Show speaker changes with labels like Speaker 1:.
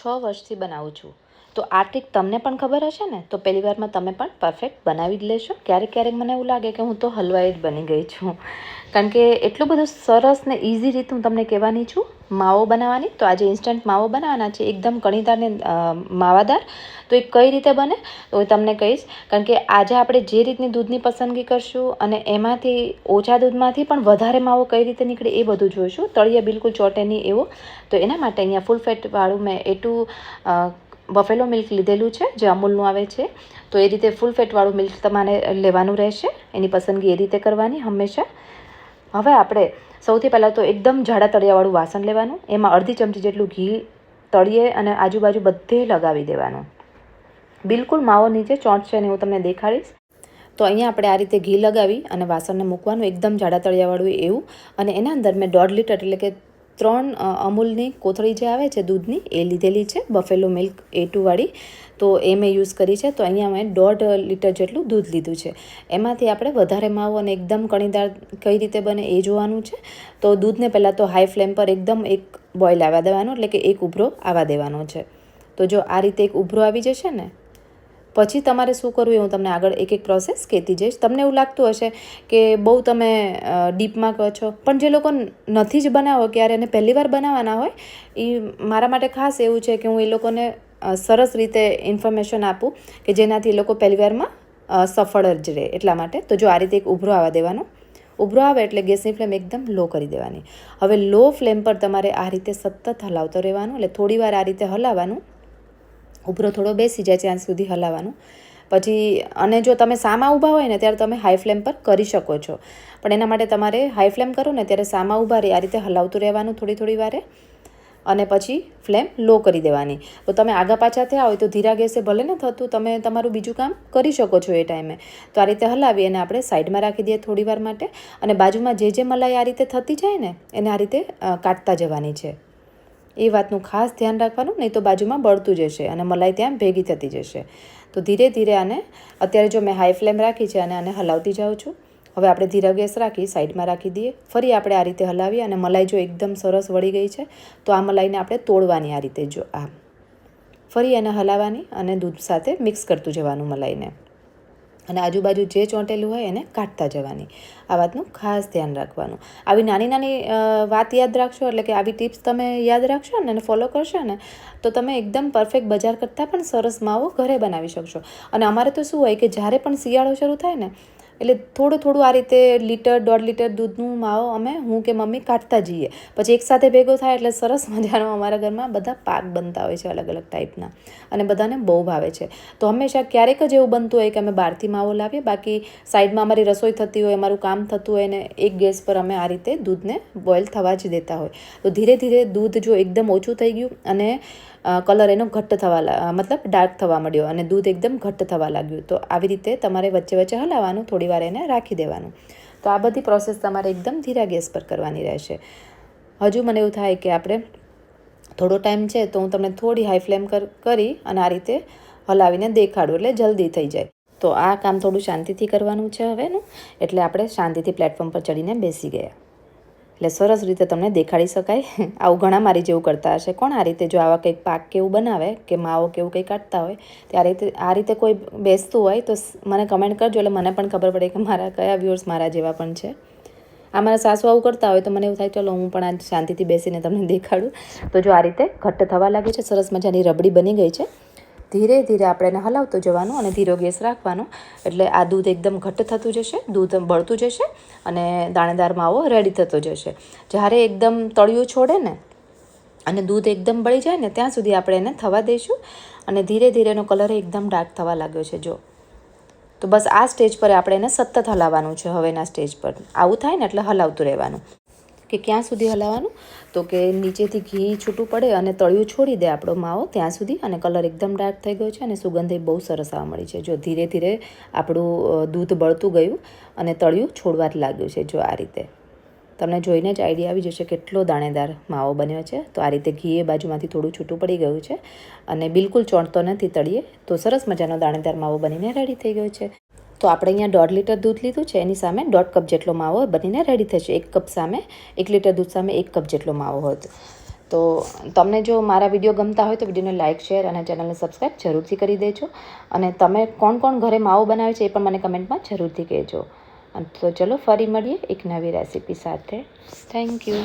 Speaker 1: છ વર્ષથી બનાવું છું. તો આ ટ્રીક તમને પણ ખબર હશે ને? તો પહેલી વારમાં તમે પણ પરફેક્ટ બનાવી જ લેશો. ક્યારેક ક્યારેક મને એવું લાગે કે હું તો હલવાઈ જ બની ગઈ છું. કારણ કે એટલું બધું સરસ ને ઇઝી રીત હું તમને કહેવાની છું. માવો બનાવવાની? તો આજે ઇન્સ્ટન્ટ માવો બનાવવાના છે. એકદમ કણીદાર માવાદાર. તો એ કઈ રીતે બને? તો હું તમને કહીશ. કારણ કે આજે આપણે જે રીતની દૂધની પસંદગી કરશું અને એમાંથી ઓછા દૂધમાંથી પણ વધારે માવો કઈ રીતે નીકળે એ બધું જોઈશું. તળિયે બિલકુલ ચોટે નહીં એવો. તો એના માટે અહીંયા ફૂલ ફેટવાળું મેં એટલું બફેલો મિલ્ક લીધેલું છે, જે અમૂલનું આવે છે. તો એ રીતે ફૂલ ફેટવાળું મિલ્ક તમારે લેવાનું રહેશે. એની પસંદગી એ રીતે કરવાની હંમેશા. હવે આપણે સૌથી પહેલાં તો એકદમ જાડા તળિયાવાળું વાસણ લેવાનું. એમાં અડધી ચમચી જેટલું ઘી તળીએ અને આજુબાજુ બધે લગાવી દેવાનું. બિલકુલ માવો નીચે ચોંટશે ને હું તમને દેખાડીશ. તો અહીંયા આપણે આ રીતે ઘી લગાવી અને વાસણને મૂકવાનું. એકદમ જાડા તળિયાવાળું એવું. અને એના અંદર મેં દોઢ લીટર એટલે કે ત્રણ અમૂલની કોથળી જે આવે છે દૂધની, એ લીધેલી છે, બફેલો મિલ્ક એ ટુવાળી. તો એ મેં યુઝ કરી છે. તો અહીંયા મેં દોઢ લીટર જેટલું દૂધ લીધું છે. એમાંથી આપણે વધારે માવો અને એકદમ કણીદાર કઈ રીતે બને એ જોવાનું છે. તો દૂધને પહેલાં તો હાઈ ફ્લેમ પર એકદમ એક બોઇલ આવવા દેવાનો, એટલે કે એક ઉભરો આવવા દેવાનો છે. તો જો આ રીતે એક ઉભરો આવી જશે ને પછી તમારે શું કરવું એ હું તમને આગળ એક એક પ્રોસેસ કહેતી જઈશ. તમને એવું લાગતું હશે કે બહુ તમે ડીપમાં કહો છો. પણ જે લોકો નથી જ બનાવો, ક્યારે અને પહેલી વાર બનાવવાના હોય એ મારા માટે ખાસ એવું છે કે હું એ લોકોને સરસ રીતે ઇન્ફોર્મેશન આપું કે જેનાથી એ લોકો પહેલી વારમાં સફળ જ રહે એટલા માટે. તો જો આ રીતે એક ઉભરો આવવા દેવાનો. ઉભરો આવે એટલે ગેસની ફ્લેમ એકદમ લો કરી દેવાની. હવે લો ફ્લેમ પર તમારે આ રીતે સતત હલાવતો રહેવાનું. એટલે થોડી વાર આ રીતે હલાવવાનું. ઉભરો થોડો બેસી જાય ત્યાં સુધી હલાવવાનું. પછી, અને જો તમે સામા ઊભા હોય ને, ત્યારે તમે હાઈ ફ્લેમ પર કરી શકો છો. પણ એના માટે તમારે હાઈ ફ્લેમ કરો ને, ત્યારે સામા ઊભા રહે. આ રીતે હલાવતું રહેવાનું થોડી થોડી વારે. અને પછી ફ્લેમ લો કરી દેવાની. તો તમે આગા પાછા થયા હોય તો ધીરા ગેસે ભલે ને થતું, તમે તમારું બીજું કામ કરી શકો છો એ ટાઈમે તો આ રીતે હલાવી અને આપણે સાઈડમાં રાખી દઈએ થોડી વાર માટે. અને બાજુમાં જે જે મલાઈ આ રીતે થતી જાય ને, એને આ રીતે કાઢતા જવાની છે. એ વાતનું ખાસ ધ્યાન રાખવાનું, નહીં તો બાજુમાં બળતું જશે અને મલાઈ ત્યાં ભેગી થતી જશે. તો ધીરે ધીરે આને, અત્યારે જો મેં હાઈ ફ્લેમ રાખી છે અને આને હલાવતી જાઉં છું, હવે આપણે ધીરા ગેસ રાખી સાઈડમાં રાખી દઈએ. ફરી આપણે આ રીતે હલાવીએ અને મલાઈ જો એકદમ સરસ વળી ગઈ છે, તો આ મલાઈને આપણે તોડવાની આ રીતે જો, આ. ફરી એને હલાવવાની અને દૂધ સાથે મિક્સ કરતું જવાનું મલાઈને. અને આજુબાજુ જે ચોંટેલું હોય એને કાઢતા જવાની. આ વાતનું ખાસ ધ્યાન રાખવાનું. આવી નાની નાની વાત યાદ રાખશો એટલે કે આવી ટિપ્સ તમે યાદ રાખશો ને અને ફોલો કરશો ને, તો તમે એકદમ પરફેક્ટ બજાર કરતાં પણ સરસ માવો ઘરે બનાવી શકશો. અને અમારે તો શું હોય કે જ્યારે પણ શિયાળો શરૂ થાય ને એટલે થોડું થોડું આ રીતે લીટર, દોઢ લીટર દૂધનું માવો અમે હું કે મમ્મી કાઢતા જઈએ. પછી એકસાથે ભેગો થાય એટલે સરસ મજાનો અમારા ઘરમાં બધા પાક બનતા હોય છે અલગ અલગ ટાઈપના અને બધાને બહુ ભાવે છે. તો હંમેશા ક્યારેક જ એવું બનતું હોય કે અમે બહારથી માવો લાવીએ, બાકી સાઈડમાં અમારી રસોઈ થતી હોય, અમારું કામ થતું હોય ને એક ગેસ પર અમે આ રીતે દૂધને બોઇલ થવા જ દેતા હોય. તો ધીરે ધીરે દૂધ જો એકદમ ઓછું થઈ ગયું અને કલર એનો ઘટ્ટ થવા મતલબ ડાર્ક થવા મળ્યો અને દૂધ એકદમ ઘટ્ટ થવા લાગ્યું. તો આવી રીતે તમારે વચ્ચે વચ્ચે હલાવવાનું, થોડી વાર એને રાખી દેવાનું. તો આ બધી પ્રોસેસ તમારે એકદમ ધીરા ગેસ પર કરવાની રહેશે. હજુ મને એવું થાય કે આપણે થોડો ટાઈમ છે તો હું તમને થોડી હાઈ ફ્લેમ કરી અને આ રીતે હલાવીને દેખાડું એટલે જલ્દી થઈ જાય. તો આ કામ થોડું શાંતિથી કરવાનું છે હવેનું. એટલે આપણે શાંતિથી પ્લેટફોર્મ પર ચડીને બેસી ગયા. એટલે સરસ રીતે તમને દેખાડી શકાય. આવું ઘણા મારી જેવું કરતા હશે. કોણ આ રીતે જો આવા કંઈક પાક કેવું બનાવે કે માવો કેવું કંઈ કાઢતા હોય, તે આ રીતે કોઈ બેસતું હોય, તો મને કમેન્ટ કરજો. એટલે મને પણ ખબર પડે કે મારા કયા વ્યૂઅર્સ મારા જેવા પણ છે. આ મારા સાસુ આવું કરતા હોય તો મને એવું થાય, ચલો, હું પણ આ શાંતિથી બેસીને તમને દેખાડું. તો જો આ રીતે ઘટ્ટ થવા લાગે છે. સરસ મજાની રબડી બની ગઈ છે. ધીરે ધીરે આપણે એને હલાવતું જવાનું અને ધીરો ગેસ રાખવાનો. એટલે આ દૂધ એકદમ ઘટ્ટ થતું જશે, દૂધ બળતું જશે અને દાણેદાર માવો રેડી થતો જશે. જ્યારે એકદમ તળિયું છોડે ને અને દૂધ એકદમ બળી જાય ને ત્યાં સુધી આપણે એને થવા દઈશું અને ધીરે ધીરે એનો કલર એકદમ ડાર્ક થવા લાગ્યો છે, જો. તો બસ આ સ્ટેજ પર આપણે એને સતત હલાવવાનું છે, હવેના સ્ટેજ પર. આવું થાય ને એટલે હલાવતું રહેવાનું. કે ક્યાં સુધી હલાવવાનું? તો કે નીચેથી ઘી છૂટું પડે અને તળિયું છોડી દે આપણો માવો ત્યાં સુધી અને કલર એકદમ ડાર્ક થઈ ગયો છે અને સુગંધ એ બહુ સરસ આવવા મળી છે. જો ધીરે ધીરે આપણું દૂધ બળતું ગયું અને તળિયું છોડવા જ લાગ્યું છે જો આ રીતે. તમને જોઈને જ આઈડિયા આવી જશે કેટલો દાણેદાર માવો બન્યો છે. તો આ રીતે ઘી એ બાજુમાંથી થોડું છૂટું પડી ગયું છે અને બિલકુલ ચોંટતો નથી તળીએ તો સરસ મજાનો દાણેદાર માવો બનીને રેડી થઈ ગયો છે. તો આપણે અહીંયા દોઢ લીટર દૂધ લીધું છે, એની સામે દોઢ કપ જેટલો માવો બનીને રેડી થશે. એક કપ સામે, એક લીટર દૂધ સામે એક કપ જેટલો માવો હતો. તો તમને જો મારા વીડિયો ગમતા હોય તો વિડીયોને લાઇક શેર અને ચેનલને સબસ્ક્રાઈબ જરૂરથી કરી દેજો. અને તમે કોણ કોણ ઘરે માવો બનાવે છે એ પણ મને કમેન્ટમાં જરૂરથી કહેજો. તો ચલો ફરી મળીએ એક નવી રેસીપી સાથે. Thank you